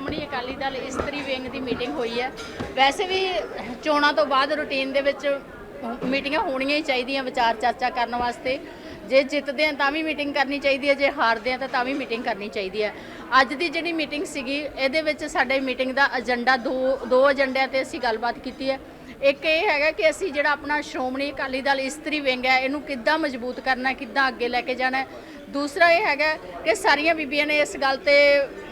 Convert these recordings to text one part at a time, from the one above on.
ਸ਼੍ਰੋਮਣੀ ਅਕਾਲੀ ਦਲ ਇਸਤਰੀ ਵਿੰਗ ਦੀ ਮੀਟਿੰਗ ਹੋਈ ਹੈ। ਵੈਸੇ ਵੀ ਚੋਣਾਂ ਤੋਂ ਬਾਅਦ ਰੁਟੀਨ ਦੇ ਵਿੱਚ ਮੀਟਿੰਗਾਂ ਹੋਣੀਆਂ ਹੀ ਚਾਹੀਦੀਆਂ ਵਿਚਾਰ ਚਰਚਾ ਕਰਨ ਵਾਸਤੇ। ਜੇ ਜਿੱਤਦੇ ਆ ਤਾਂ ਵੀ ਮੀਟਿੰਗ ਕਰਨੀ ਚਾਹੀਦੀ ਹੈ, ਜੇ ਹਾਰਦੇ ਆ ਤਾਂ ਤਾਂ ਵੀ ਮੀਟਿੰਗ ਕਰਨੀ ਚਾਹੀਦੀ ਹੈ। ਅੱਜ ਦੀ ਜਿਹੜੀ ਮੀਟਿੰਗ ਸੀਗੀ, ਇਹਦੇ ਵਿੱਚ ਸਾਡੇ ਮੀਟਿੰਗ ਦਾ ਏਜੰਡਾ ਦੋ ਦੋ ਏਜੰਡਿਆਂ ਤੇ ਅਸੀਂ ਗੱਲਬਾਤ ਕੀਤੀ ਹੈ। ਇੱਕ ਇਹ ਹੈਗਾ ਕਿ ਅਸੀਂ ਜਿਹੜਾ ਆਪਣਾ ਸ਼੍ਰੋਮਣੀ ਅਕਾਲੀ ਦਲ ਇਸਤਰੀ ਵਿੰਗ ਹੈ, ਇਹਨੂੰ ਕਿੱਦਾਂ ਮਜ਼ਬੂਤ ਕਰਨਾ ਕਿੱਦਾਂ ਅੱਗੇ ਲੈ ਕੇ ਜਾਣਾ ਦੂਸਰਾ ਇਹ ਹੈਗਾ ਕਿ ਸਾਰੀਆਂ ਬੀਬੀਆਂ ਨੇ ਇਸ ਗੱਲ ਤੇ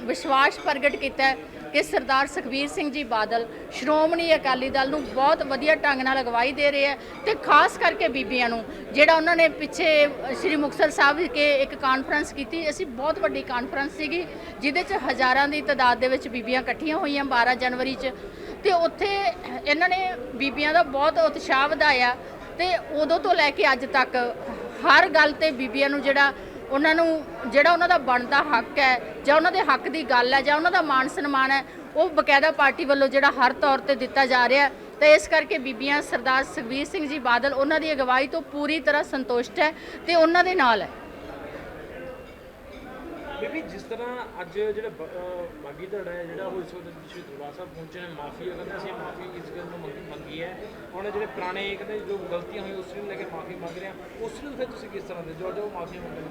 ਵਿਸ਼ਵਾਸ ਪ੍ਰਗਟ ਕੀਤਾ ਕਿ ਸਰਦਾਰ ਸੁਖਬੀਰ ਸਿੰਘ ਜੀ ਬਾਦਲ ਸ਼੍ਰੋਮਣੀ ਅਕਾਲੀ ਦਲ ਨੂੰ ਬਹੁਤ ਵਧੀਆ ਢੰਗ ਨਾਲ ਅਗਵਾਈ ਦੇ ਰਹੇ ਹੈ ਤੇ ਖਾਸ ਕਰਕੇ ਬੀਬੀਆਂ ਨੂੰ, ਜਿਹੜਾ ਉਹਨਾਂ ਨੇ ਪਿੱਛੇ ਸ੍ਰੀ ਮੁਕਤਸਰ ਸਾਹਿਬ ਕੇ ਇੱਕ ਕਾਨਫਰੰਸ ਕੀਤੀ, ਅਸੀਂ ਬਹੁਤ ਵੱਡੀ ਕਾਨਫਰੰਸ ਸੀਗੀ, ਜਿਹਦੇ ਚ ਹਜ਼ਾਰਾਂ ਦੀ ਤਾਦਾਦ ਦੇ ਵਿੱਚ ਬੀਬੀਆਂ ਇਕੱਠੀਆਂ ਹੋਈਆਂ 12 ਜਨਵਰੀ ਚ। ਤੇ ਉੱਥੇ ਇਹਨਾਂ ਨੇ ਬੀਬੀਆਂ ਦਾ ਬਹੁਤ ਉਤਸ਼ਾਹ ਵਧਾਇਆ ਤੇ ਉਦੋਂ ਤੋਂ ਲੈ ਕੇ ਅੱਜ ਤੱਕ ਹਰ ਗੱਲ ਤੇ ਬੀਬੀਆਂ ਨੂੰ ਜਿਹੜਾ ਉਹਨਾਂ ਨੂੰ ਜਿਹੜਾ ਉਹਨਾਂ ਦਾ ਬਣਦਾ ਹੱਕ ਹੈ, ਜਾਂ ਉਹਨਾਂ ਦੇ ਹੱਕ ਦੀ ਗੱਲ ਹੈ, ਜਾਂ ਉਹਨਾਂ ਦਾ ਮਾਣ ਸਨਮਾਨ ਹੈ, ਉਹ ਬਕਾਇਦਾ ਪਾਰਟੀ ਵੱਲੋਂ ਜਿਹੜਾ ਹਰ ਤੌਰ ਤੇ ਦਿੱਤਾ ਜਾ ਰਿਹਾ ਹੈ। ਤੇ ਇਸ ਕਰਕੇ ਬੀਬੀਆਂ ਸਰਦਾਰ ਸੁਖਬੀਰ ਸਿੰਘ ਜੀ ਬਾਦਲ, ਉਹਨਾਂ ਦੀ ਅਗਵਾਈ ਤੋਂ ਪੂਰੀ ਤਰ੍ਹਾਂ ਸੰਤੁਸ਼ਟ ਹੈ ਤੇ ਉਹਨਾਂ ਦੇ ਨਾਲ ਹੈ। ਬੀਬੀ, ਜਿਸ ਤਰ੍ਹਾਂ ਅੱਜ ਜਿਹੜਾ ਬਾਗੀ ਧੜਾ ਹੈ, ਜਿਹੜਾ ਉਹ ਇਸ ਵਕਤ ਸ਼੍ਰੀ ਦਰਬਾਰ ਸਾਹਿਬ ਪਹੁੰਚੇ ਨੇ, ਮਾਫੀ ਕਹਿੰਦੇ ਅਸੀਂ ਮਾਫੀ ਇਸ ਗੱਲ ਨੂੰ ਮੰਗੀ- ਮੰਗੀ ਹੈ। ਹੁਣ ਜਿਹੜੇ ਪੁਰਾਣੇ ਕਹਿੰਦੇ ਜੋ ਗਲਤੀਆਂ ਹੋਈਆਂ, ਉਸ ਨੂੰ ਲੈ ਕੇ ਮਾਫੀ ਮੰਗ ਰਹੇ ਆ ਉਸ ਨੂੰ ਫਿਰ ਤੁਸੀਂ ਕਿਸ ਤਰ੍ਹਾਂ ਦੇ ਜੋ ਜੋ ਮਾਫੀ ਮੰਗਣ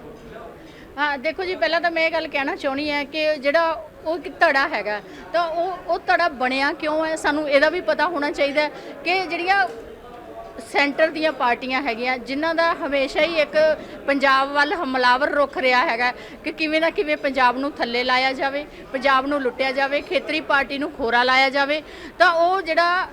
ਹਾਂ। ਦੇਖੋ ਜੀ, ਪਹਿਲਾਂ ਤਾਂ ਮੈਂ ਇਹ ਗੱਲ ਕਹਿਣਾ ਚਾਹੁੰਦੀ ਹਾਂ ਕਿ ਜਿਹੜਾ ਉਹ ਧੜਾ ਹੈਗਾ, ਤਾਂ ਉਹ ਉਹ ਧੜਾ ਬਣਿਆ ਕਿਉਂ ਹੈ? ਸਾਨੂੰ ਇਹਦਾ ਵੀ ਪਤਾ ਹੋਣਾ ਚਾਹੀਦਾ ਕਿ ਜਿਹੜੀਆਂ ਸੈਂਟਰ ਦੀਆਂ ਪਾਰਟੀਆਂ ਹੈਗੀਆਂ, ਜਿਨ੍ਹਾਂ ਦਾ ਹਮੇਸ਼ਾ ਹੀ ਇੱਕ ਪੰਜਾਬ ਵੱਲ ਹਮਲਾਵਰ ਰੁਖ ਰਿਹਾ ਹੈਗਾ ਕਿ ਕਿਵੇਂ ਨਾ ਕਿਵੇਂ ਪੰਜਾਬ ਨੂੰ ਥੱਲੇ ਲਾਇਆ ਜਾਵੇ, ਪੰਜਾਬ ਨੂੰ ਲੁੱਟਿਆ ਜਾਵੇ, ਖੇਤਰੀ ਪਾਰਟੀ ਨੂੰ ਖੋਰਾ ਲਾਇਆ ਜਾਵੇ। ਤਾਂ ਉਹ ਜਿਹੜਾ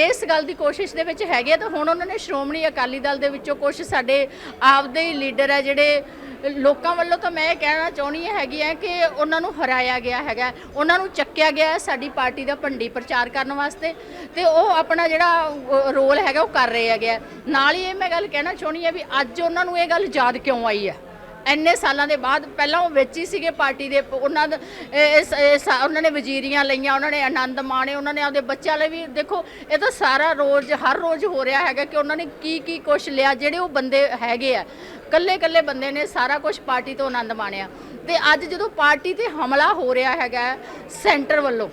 ਇਸ ਗੱਲ ਦੀ ਕੋਸ਼ਿਸ਼ ਦੇ ਵਿੱਚ ਹੈਗੇ ਆ, ਤਾਂ ਹੁਣ ਉਹਨਾਂ ਨੇ ਸ਼੍ਰੋਮਣੀ ਅਕਾਲੀ ਦਲ ਦੇ ਵਿੱਚੋਂ ਕੁਝ ਸਾਡੇ ਆਪਦੇ ਹੀ ਲੀਡਰ ਹੈ ਜਿਹੜੇ ਲੋਕਾਂ ਵੱਲੋਂ ਤਾਂ ਮੈਂ ਇਹ ਕਹਿਣਾ ਚਾਹੁੰਦੀ ਹੈਗੀ ਹੈ ਕਿ ਉਹਨਾਂ ਨੂੰ ਹਰਾਇਆ ਗਿਆ ਹੈਗਾ ਉਹਨਾਂ ਨੂੰ ਚੱਕਿਆ ਗਿਆ ਹੈ ਸਾਡੀ ਪਾਰਟੀ ਦਾ ਭੰਡੀ ਪ੍ਰਚਾਰ ਕਰਨ ਵਾਸਤੇ ਤੇ ਉਹ ਆਪਣਾ ਜਿਹੜਾ ਰੋਲ ਹੈਗਾ ਉਹ ਕਰ ਰਹੇ ਹੈਗੇ ਆ। ਨਾਲ ਹੀ ਇਹ ਮੈਂ ਗੱਲ ਕਹਿਣਾ ਚਾਹੁੰਦੀ ਹਾਂ ਵੀ ਅੱਜ ਉਹਨਾਂ ਨੂੰ ਇਹ ਗੱਲ ਯਾਦ ਕਿਉਂ ਆਈ ਹੈ ਇੰਨੇ ਸਾਲਾਂ ਦੇ ਬਾਅਦ ਪਹਿਲਾਂ ਉਹ ਵਿੱਚ ਹੀ ਸੀਗੇ ਪਾਰਟੀ ਦੇ, ਉਹਨਾਂ ਦਾ ਉਹਨਾਂ ਨੇ ਵਜ਼ੀਰੀਆਂ ਲਈਆਂ, ਉਹਨਾਂ ਨੇ ਆਨੰਦ ਮਾਣੇ, ਉਹਨਾਂ ਨੇ ਆਪਦੇ ਬੱਚਿਆਂ ਲਈ ਵੀ ਦੇਖੋ, ਇਹ ਤਾਂ ਸਾਰਾ ਰੋਜ਼, ਹਰ ਰੋਜ਼ ਹੋ ਰਿਹਾ ਹੈਗਾ ਕਿ ਉਹਨਾਂ ਨੇ ਕੀ ਕੀ ਕੁਛ ਲਿਆ, ਜਿਹੜੇ ਉਹ ਬੰਦੇ ਹੈਗੇ ਆ। ਕੱਲੇ ਕੱਲੇ ਬੰਦੇ ਨੇ ਸਾਰਾ ਕੁਝ ਪਾਰਟੀ ਤੋਂ ਆਨੰਦ ਮਾਣਿਆ। ਤੇ ਅੱਜ ਜਦੋਂ ਪਾਰਟੀ ਤੇ ਹਮਲਾ ਹੋ ਰਿਹਾ ਹੈਗਾ, ਸੈਂਟਰ ਵੱਲੋਂ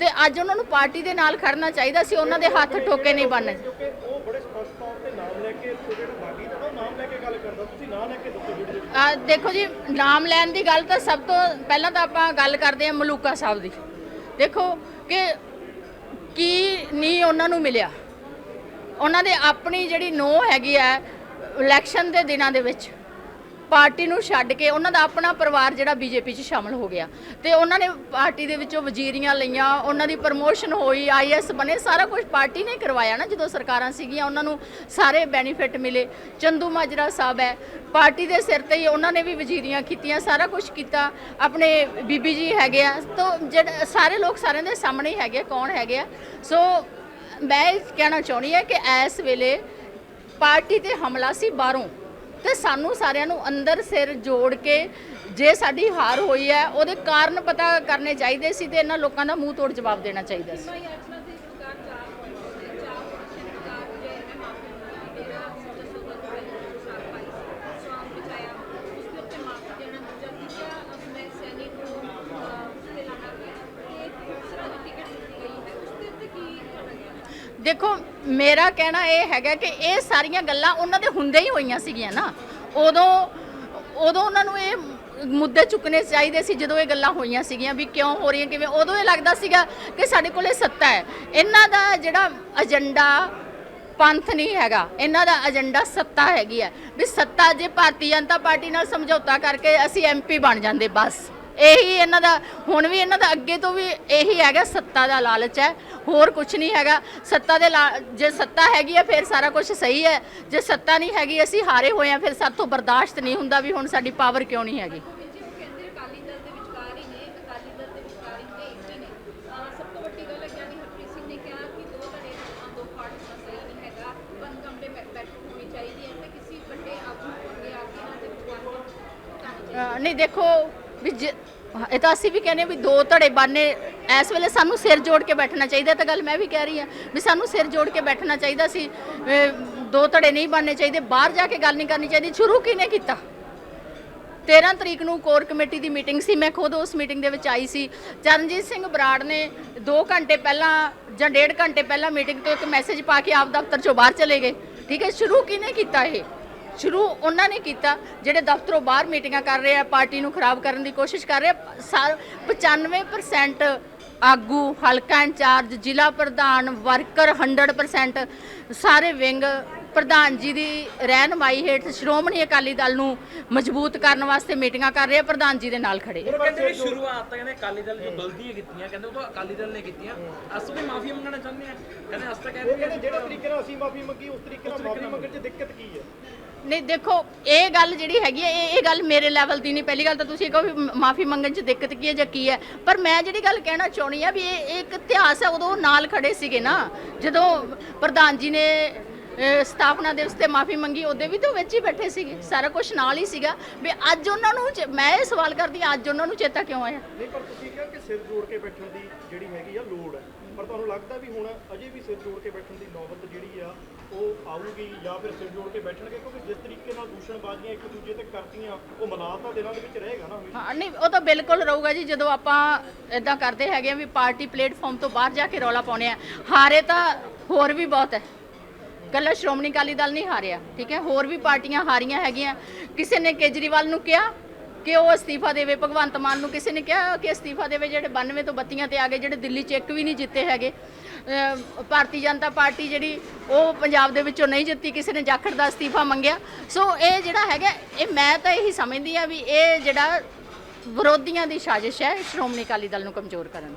ਤੇ ਅੱਜ ਉਹਨਾਂ ਨੂੰ ਪਾਰਟੀ ਦੇ ਨਾਲ ਖੜਨਾ ਚਾਹੀਦਾ ਸੀ ਉਹਨਾਂ ਦੇ ਹੱਥ ਠੋਕੇ ਨਹੀਂ ਬਣਨੇ। ਕਿਉਂਕਿ ਉਹ ਬੜੇ ਸਪਸ਼ਟ ਤੌਰ ਤੇ ਨਾਮ ਲੈ ਕੇ ਜਿਹੜਾ ਬਾਗੀ ਦਾ ਨਾਮ ਲੈ ਕੇ ਗੱਲ ਕਰਦਾ ਤੁਸੀਂ ਨਾਂ ਲੈ ਕੇ ਦੱਸੋ ਵੀਡੀਓ ਆ ਦੇਖੋ ਜੀ ਨਾਮ ਲੈਣ ਦੀ ਗੱਲ ਤਾਂ ਸਭ ਤੋਂ ਪਹਿਲਾਂ ਤਾਂ ਆਪਾਂ ਗੱਲ ਕਰਦੇ ਹਾਂ ਮਲੂਕਾ ਸਾਹਿਬ ਦੀ। ਦੇਖੋ ਕਿ ਕੀ ਨਹੀਂ ਉਹਨਾਂ ਨੂੰ ਮਿਲਿਆ। ਉਹਨਾਂ ਦੇ ਆਪਣੀ ਜਿਹੜੀ ਨੋ ਹੈਗੀ ਆ ਇਲੈਕਸ਼ਨ ਦੇ ਦਿਨਾਂ ਦੇ ਵਿੱਚ। ਪਾਰਟੀ ਨੂੰ ਛੱਡ ਕੇ ਉਹਨਾਂ ਦਾ ਆਪਣਾ ਪਰਿਵਾਰ ਜਿਹੜਾ ਬੀਜੇਪੀ 'ਚ ਸ਼ਾਮਲ ਹੋ ਗਿਆ। ਤੇ ਉਹਨਾਂ ਨੇ ਪਾਰਟੀ ਦੇ ਵਿੱਚੋਂ ਵਜ਼ੀਰੀਆਂ ਲਈਆਂ ਉਹਨਾਂ ਦੀ ਪ੍ਰਮੋਸ਼ਨ ਹੋਈ ਆਈਐਸ ਬਣੇ ਸਾਰਾ ਕੁਝ ਪਾਰਟੀ ਨੇ ਕਰਵਾਇਆ ਨਾ ਜਦੋਂ ਸਰਕਾਰਾਂ ਸੀਗੀਆਂ ਉਹਨਾਂ ਨੂੰ ਸਾਰੇ ਬੈਨੀਫਿਟ ਮਿਲੇ। ਚੰਦੂ ਮਾਜਰਾ ਸਾਹਿਬ ਹੈ ਪਾਰਟੀ ਦੇ ਸਿਰ ਤੇ ਹੀ ਉਹਨਾਂ ਨੇ ਵੀ ਵਜ਼ੀਰੀਆਂ ਕੀਤੀਆਂ ਸਾਰਾ ਕੁਝ ਕੀਤਾ। ਆਪਣੇ ਬੀਬੀ ਜੀ ਹੈਗੇ ਆ ਤਾਂ ਜਿਹੜੇ ਸਾਰੇ ਲੋਕ ਸਾਰਿਆਂ ਦੇ ਸਾਹਮਣੇ ਹੀ ਹੈਗੇ ਆ, ਕੌਣ ਹੈਗੇ ਆ। ਸੋ ਮੈਂ ਕਹਿਣਾ ਚਾਹੁੰਦੀ ਹਾਂ ਕਿ ਇਸ ਵੇਲੇ ਪਾਰਟੀ ਤੇ ਹਮਲਾ ਸੀ ਬਾਹਰੋਂ। ਤੇ ਸਾਨੂੰ ਸਾਰਿਆਂ ਨੂੰ ਅੰਦਰ ਸਿਰ ਜੋੜ ਕੇ ਜੇ ਸਾਡੀ ਹਾਰ ਹੋਈ ਹੈ, ਉਹਦੇ ਕਾਰਨ ਪਤਾ ਕਰਨੇ ਚਾਹੀਦੇ ਸੀ ਤੇ ਇਹਨਾਂ ਲੋਕਾਂ ਦਾ ਮੂੰਹ ਤੋੜ ਜਵਾਬ ਦੇਣਾ ਚਾਹੀਦਾ ਸੀ। ਦੇਖੋ, ਮੇਰਾ ਕਹਿਣਾ ਇਹ ਹੈਗਾ ਕਿ ਇਹ ਸਾਰੀਆਂ ਗੱਲਾਂ ਉਹਨਾਂ ਦੇ ਹੁੰਦੇ ਹੀ ਹੋਈਆਂ ਸੀਗੀਆਂ ਨਾ। ਉਦੋਂ ਉਦੋਂ ਉਹਨਾਂ ਨੂੰ ਇਹ ਮੁੱਦੇ ਚੁੱਕਣੇ ਚਾਹੀਦੇ ਸੀ ਜਦੋਂ ਇਹ ਗੱਲਾਂ ਹੋਈਆਂ ਸੀਗੀਆਂ ਵੀ ਕਿਉਂ ਹੋ ਰਹੀਆਂ, ਕਿਵੇਂ। ਉਦੋਂ ਇਹ ਲੱਗਦਾ ਸੀਗਾ ਕਿ ਸਾਡੇ ਕੋਲੇ ਸੱਤਾ ਹੈ। ਇਹਨਾਂ ਦਾ ਜਿਹੜਾ ਏਜੰਡਾ ਪੰਥ ਨਹੀਂ ਹੈਗਾ, ਇਹਨਾਂ ਦਾ ਏਜੰਡਾ ਸੱਤਾ ਹੈਗੀ ਹੈ। ਵੀ ਸੱਤਾ ਜੇ ਭਾਰਤੀ ਜਨਤਾ ਪਾਰਟੀ ਨਾਲ ਸਮਝੌਤਾ ਕਰਕੇ ਅਸੀਂ ਐਮਪੀ ਬਣ ਜਾਂਦੇ, ਬਸ। ਇਹੀ ਇਹਨਾਂ ਦਾ, ਹੁਣ ਵੀ ਇਹਨਾਂ ਦਾ ਅੱਗੇ ਤੋਂ ਵੀ ਇਹੀ ਹੈਗਾ ਸੱਤਾ ਦਾ ਲਾਲਚ ਹੈ। ਹੋਰ ਕੁਝ ਨਹੀਂ ਹੈਗਾ। ਸੱਤਾ ਦੇ ਲਾ- ਜੇ ਸੱਤਾ ਹੈਗੀ ਹੈ ਫਿਰ ਸਾਰਾ ਕੁਝ ਸਹੀ ਹੈ। ਜੇ ਸੱਤਾ ਨਹੀਂ ਹੈਗੀ ਅਸੀਂ ਹਾਰੇ ਹੋਏ ਆ ਫਿਰ ਸਾਥੋਂ ਬਰਦਾਸ਼ਤ ਨਹੀਂ ਹੁੰਦਾ ਵੀ ਹੁਣ ਸਾਡੀ ਪਾਵਰ ਕਿਉਂ ਨਹੀਂ ਹੈਗੀ। ਸਭ ਤੋਂ ਨਹੀਂ ਤੇ ਆ ਦੇਖੋ ਵੀ ਜੇ- ਇਹ ਤਾਂ ਅਸੀਂ ਵੀ ਕਹਿੰਦੇ ਵੀ ਦੋ ਧੜੇ ਬਾਨੇ ਇਸ ਵੇਲੇ ਸਾਨੂੰ ਸਿਰ ਜੋੜ ਕੇ ਬੈਠਣਾ ਚਾਹੀਦਾ ਤਾਂ ਗੱਲ ਮੈਂ ਵੀ ਕਹਿ ਰਹੀ ਹਾਂ ਵੀ ਸਾਨੂੰ ਸਿਰ ਜੋੜ ਕੇ ਬੈਠਣਾ ਚਾਹੀਦਾ ਸੀ। ਦੋ ਧੜੇ ਨਹੀਂ ਬਣਨੇ ਚਾਹੀਦੇ, ਬਾਹਰ ਜਾ ਕੇ ਗੱਲ ਨਹੀਂ ਕਰਨੀ ਚਾਹੀਦੀ, ਸ਼ੁਰੂ ਕਿਹਨੇ ਕੀਤਾ? 13 ਤਰੀਕ ਨੂੰ ਕੋਰ ਕਮੇਟੀ ਦੀ ਮੀਟਿੰਗ ਸੀ, ਮੈਂ ਖੁਦ ਉਸ ਮੀਟਿੰਗ ਦੇ ਵਿੱਚ ਆਈ ਸੀ। ਚਰਨਜੀਤ ਸਿੰਘ ਬਰਾੜ ਨੇ 2 ਘੰਟੇ ਪਹਿਲਾਂ ਜਾਂ 1.5 ਘੰਟੇ ਪਹਿਲਾਂ ਮੀਟਿੰਗ ਤੋਂ ਇੱਕ ਮੈਸੇਜ ਪਾ ਕੇ ਆਪ ਦਫ਼ਤਰ ਚੋਂ ਬਾਹਰ ਚਲੇ ਗਏ। ਠੀਕ ਹੈ, ਸ਼ੁਰੂ ਕਿਹਨੇ ਕੀਤਾ ਇਹ? ਸ਼ੁਰੂ ਉਹਨਾਂ ਨੇ ਕੀਤਾ, ਜਿਹੜੇ ਦਫ਼ਤਰੋਂ ਬਾਹਰ ਮੀਟਿੰਗਾਂ ਕਰ ਰਹੇ ਆ, ਪਾਰਟੀ ਨੂੰ ਖਰਾਬ ਕਰਨ ਦੀ ਕੋਸ਼ਿਸ਼ ਕਰ ਰਹੇ ਆ, ਸਾ- 95% ਆਗੂ ਹਲਕਾ ਇੰਚਾਰਜ ਜ਼ਿਲ੍ਹਾ ਪ੍ਰਧਾਨ ਵਰਕਰ 100% ਸਾਰੇ ਵਿੰਗ ਪ੍ਰਧਾਨ ਜੀ ਦੀ ਰਹਿਨਮਾਈ ਹੇਠ ਸ਼੍ਰੋਮਣੀ ਅਕਾਲੀ ਦਲ ਨੂੰ ਮਜ਼ਬੂਤ ਕਰਨ ਵਾਸਤੇ ਮੀਟਿੰਗਾਂ ਕਰ ਰਹੇ ਆ ਪ੍ਰਧਾਨ ਜੀ ਦੇ ਨਾਲ ਖੜੇ। ਉਹ ਕਹਿੰਦੇ ਵੀ ਸ਼ੁਰੂਆਤ ਤਾਂ ਕਹਿੰਦੇ ਅਕਾਲੀ ਦਲ ਜੋ ਗਲਤੀਆਂ ਕੀਤੀਆਂ ਕਹਿੰਦੇ ਉਹ ਤਾਂ ਅਕਾਲੀ ਦਲ ਨੇ ਕੀਤੀਆਂ। ਅਸੀਂ ਵੀ ਮਾਫੀ ਮੰਗਣਾ ਚਾਹੁੰਦੇ ਆ ਕਹਿੰਦੇ ਅਸੀਂ ਤਾਂ ਉਹ ਕਹਿੰਦੇ ਕਹਿੰਦੇ ਜਿਹੜਾ ਤਰੀਕੇ ਨਾਲ ਅਸੀਂ ਮਾਫੀ ਮੰਗੀ ਉਸ ਤਰੀਕੇ ਨਾਲ ਮਾਫੀ ਮੰਗਣ 'ਚ ਦਿੱਕਤ ਕੀ ਹੈ? ਨਹੀਂ ਦੇਖੋ ਇਹ ਗੱਲ ਜਿਹੜੀ ਹੈਗੀ ਹੈ ਇਹ ਇਹ ਗੱਲ ਮੇਰੇ ਲੈਵਲ ਦੀ ਨਹੀਂ। ਪਹਿਲੀ ਗੱਲ ਤਾਂ ਤੁਸੀਂ ਕਹੋ ਵੀ ਮਾਫੀ ਮੰਗਣ 'ਚ ਦਿੱਕਤ ਕੀ ਹੈ ਜਾਂ ਕੀ ਹੈ। ਪਰ ਮੈਂ ਜਿਹੜੀ ਗੱਲ ਕਹਿਣਾ ਚਾਹੁੰਦੀ ਆ ਵੀ ਇਹ ਇੱਕ ਇਤਿਹਾਸ ਹੈ ਉਦੋਂ ਨਾਲ ਖੜੇ ਸੀਗੇ ਨਾ। ਜਦੋਂ ਪ੍ਰਧਾਨ ਜੀ ਨੇ ਸਥਾਪਨਾ ਦਿਵਸ ਤੇ ਮਾਫੀ ਮੰਗੀ ਉਹਦੇ ਵੀ ਤਾਂ ਵਿੱਚ ਹੀ ਬੈਠੇ ਸੀਗੇ। ਸਾਰਾ ਕੁਝ ਨਾਲ ਹੀ ਸੀਗਾ। ਵੀ ਅੱਜ ਉਹਨਾਂ ਨੂੰ ਚ- ਮੈਂ ਇਹ ਸਵਾਲ ਕਰਦੀ ਹਾਂ, ਅੱਜ ਉਹਨਾਂ ਨੂੰ ਚੇਤਾ ਕਿਉਂ ਆਇਆ? ਨਹੀਂ ਪਰ ਤੁਸੀਂ ਕਿਹਾ ਕਿ ਸਿਰ ਜੋੜ ਕੇ ਬੈਠਣ ਦੀ ਜਿਹੜੀ ਹੈਗੀ ਆ ਲੋੜ ਹੈ। ਪਰ ਤੁਹਾਨੂੰ ਲੱਗਦਾ ਵੀ ਹੁਣ ਅਜੇ ਵੀ ਸਿਰ ਜੋੜ ਕੇ ਬੈਠਣ ਦੀ ਨੌਬਤ ਜਿਹੜੀ ਆ ਉਹ ਆਊਗੀ ਜਾਂ ਫਿਰ ਸਿਰ ਜੋੜ ਕੇ ਬੈਠਣਗੇ? ਕਿਉਂਕਿ ਜਿਸ ਤਰੀਕੇ ਨਾਲ ਦੂਸ਼ਣਬਾਜ਼ੀਆਂ ਇੱਕ ਦੂਜੇ ਤੇ ਕਰਤੀਆਂ ਉਹ ਮਲਾਲ ਤਾਂ ਦਿਨਾਂ ਦੇ ਵਿੱਚ ਰਹੇਗਾ ਨਾ ਹਮੇਸ਼ਾ। ਹਾਂ ਨਹੀਂ ਉਹ ਤਾਂ ਬਿਲਕੁਲ ਰਹੂਗਾ ਜੀ। ਜਦੋਂ ਆਪਾਂ ਇਦਾਂ ਕਰਦੇ ਹੈਗੇ ਆ ਵੀ ਪਾਰਟੀ ਪਲੇਟਫਾਰਮ ਤੋਂ ਬਾਹਰ ਜਾ ਕੇ ਰੌਲਾ ਪਾਉਣੇ ਆ ਹਾਰੇ ਤਾਂ ਹੋਰ ਵੀ ਬਹੁਤ ਹੈ। ਕੱਲਾ ਸ਼੍ਰੋਮਣੀ ਅਕਾਲੀ ਦਲ ਨਹੀਂ ਹਾਰਿਆ, ਠੀਕ ਹੈ? ਹੋਰ ਵੀ ਪਾਰਟੀਆਂ ਹਾਰੀਆਂ ਹੈਗੀਆਂ। ਕਿਸੇ ਨੇ ਕੇਜਰੀਵਾਲ ਨੂੰ ਕਿਹਾ ਕਿ ਉਹ ਅਸਤੀਫਾ ਦੇਵੇ, ਭਗਵੰਤ ਮਾਨ ਨੂੰ ਕਿਸੇ ਨੇ ਕਿਹਾ ਕਿ ਅਸਤੀਫਾ ਦੇਵੇ, ਜਿਹੜੇ 92 ਤੋਂ ਬੱਤੀਆਂ ਤੇ ਆ ਗਏ, ਜਿਹੜੇ ਦਿੱਲੀ 'ਚ ਇੱਕ ਵੀ ਨਹੀਂ ਜਿੱਤੇ ਹੈਗੇ। ਭਾਰਤੀ ਜਨਤਾ ਪਾਰਟੀ ਜਿਹੜੀ, ਉਹ ਪੰਜਾਬ ਦੇ ਵਿੱਚੋਂ ਨਹੀਂ ਜਿੱਤੀ, ਕਿਸੇ ਨੇ ਜਾਖੜ ਦਾ ਅਸਤੀਫਾ ਮੰਗਿਆ। ਸੋ ਇਹ ਜਿਹੜਾ ਹੈਗਾ, ਇਹ ਮੈਂ ਤਾਂ ਇਹੀ ਸਮਝਦੀ ਆ ਵੀ ਇਹ ਜਿਹੜਾ ਵਿਰੋਧੀਆਂ ਦੀ ਸਾਜ਼ਿਸ਼ ਹੈ, ਸ਼੍ਰੋਮਣੀ ਅਕਾਲੀ ਦਲ ਨੂੰ ਕਮਜ਼ੋਰ ਕਰਨ ਦੀ।